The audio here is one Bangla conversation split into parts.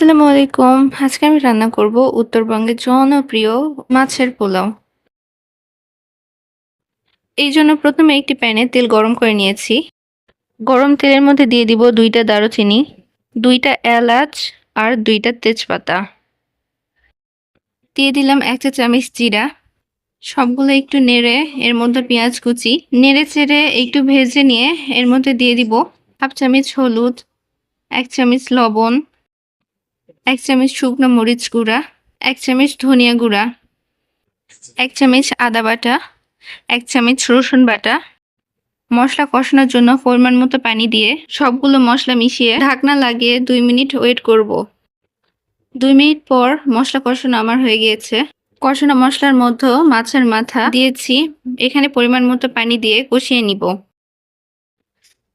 আসসালামু আলাইকুম। আজকে আমি রান্না করব উত্তরবঙ্গের জনপ্রিয় মাছের পোলাও। এই জন্য প্রথমে একটি প্যানে তেল গরম করে নিয়েছি। গরম তেলের মধ্যে দিয়ে দিব দুইটা দারুচিনি, দুইটা এলাচ আর দুইটা তেজপাতা। দিয়ে দিলাম এক চা চামচ জিরা। সবগুলো একটু নেড়ে এর মধ্যে পেঁয়াজ কুচি, নেড়ে চেড়ে একটু ভেজে নিয়ে এর মধ্যে দিয়ে দিব হাফ চামচ হলুদ, এক চামচ লবণ এক চামচ শুকনো মরিচ গুঁড়া, এক চামচ ধনিয়া গুঁড়া, এক চামচ আদা বাটা, এক চামচ রসুন বাটা। মশলা কষানোর জন্য পরিমাণ মতো পানি দিয়ে সবগুলো মশলা মিশিয়ে ঢাকনা লাগিয়ে দুই মিনিট ওয়েট করব। দুই মিনিট পর মশলা কষানো আমার হয়ে গিয়েছে। কষানো মশলার মধ্যে মাছের মাথা দিয়েছি। এখানে পরিমাণ মতো পানি দিয়ে কষিয়ে নিব।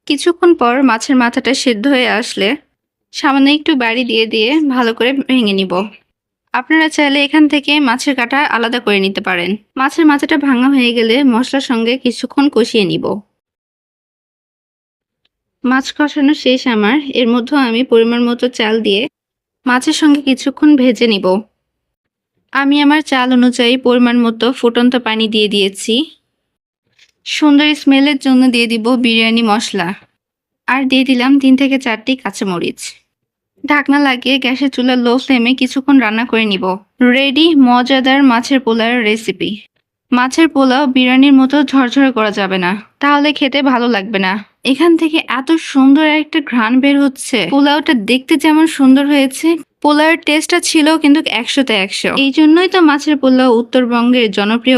কিছুক্ষণ পর মাছের মাথাটা সেদ্ধ হয়ে আসলে সামান্য একটু বাড়ি দিয়ে দিয়ে ভালো করে ভেঙে নিব। আপনারা চাইলে এখান থেকে মাছের কাঁটা আলাদা করে নিতে পারেন। মাছের মাথাটা ভাঙা হয়ে গেলে মশলার সঙ্গে কিছুক্ষণ কষিয়ে নিব। মাছ কষানো শেষ আমার। এর মধ্যে আমি পরিমাণ মতো চাল দিয়ে মাছের সঙ্গে কিছুক্ষণ ভেজে নিব। আমি আমার চাল অনুযায়ী পরিমাণ মতো ফুটন্ত পানি দিয়ে দিয়েছি। সুন্দর স্মেলের জন্য দিয়ে দিব বিরিয়ানি মশলা। আর দিয়ে দিলাম তিন থেকে চারটি কাঁচামরিচ। ঢাকনা লাগিয়ে গ্যাসের চুলা লো ফ্লেমে কিছুক্ষণ রান্না করে নিব। রেডি, মজাদার মাছের পোলাওয়ের রেসিপি। মাছের পোলাও বিরিয়ানির মতো ঝরঝরে করা যাবে না। তাহলে খেতে ভালো লাগবে না। এখান থেকে এত সুন্দর একটা ঘ্রাণ বের হচ্ছে। পোলাওটা দেখতে যেমন সুন্দর হয়েছে, পোলাওয়ের টেস্টটা ছিল কিন্তু একশোতে একশো। এই জন্যই তো মাছের পোলাও উত্তরবঙ্গের জনপ্রিয়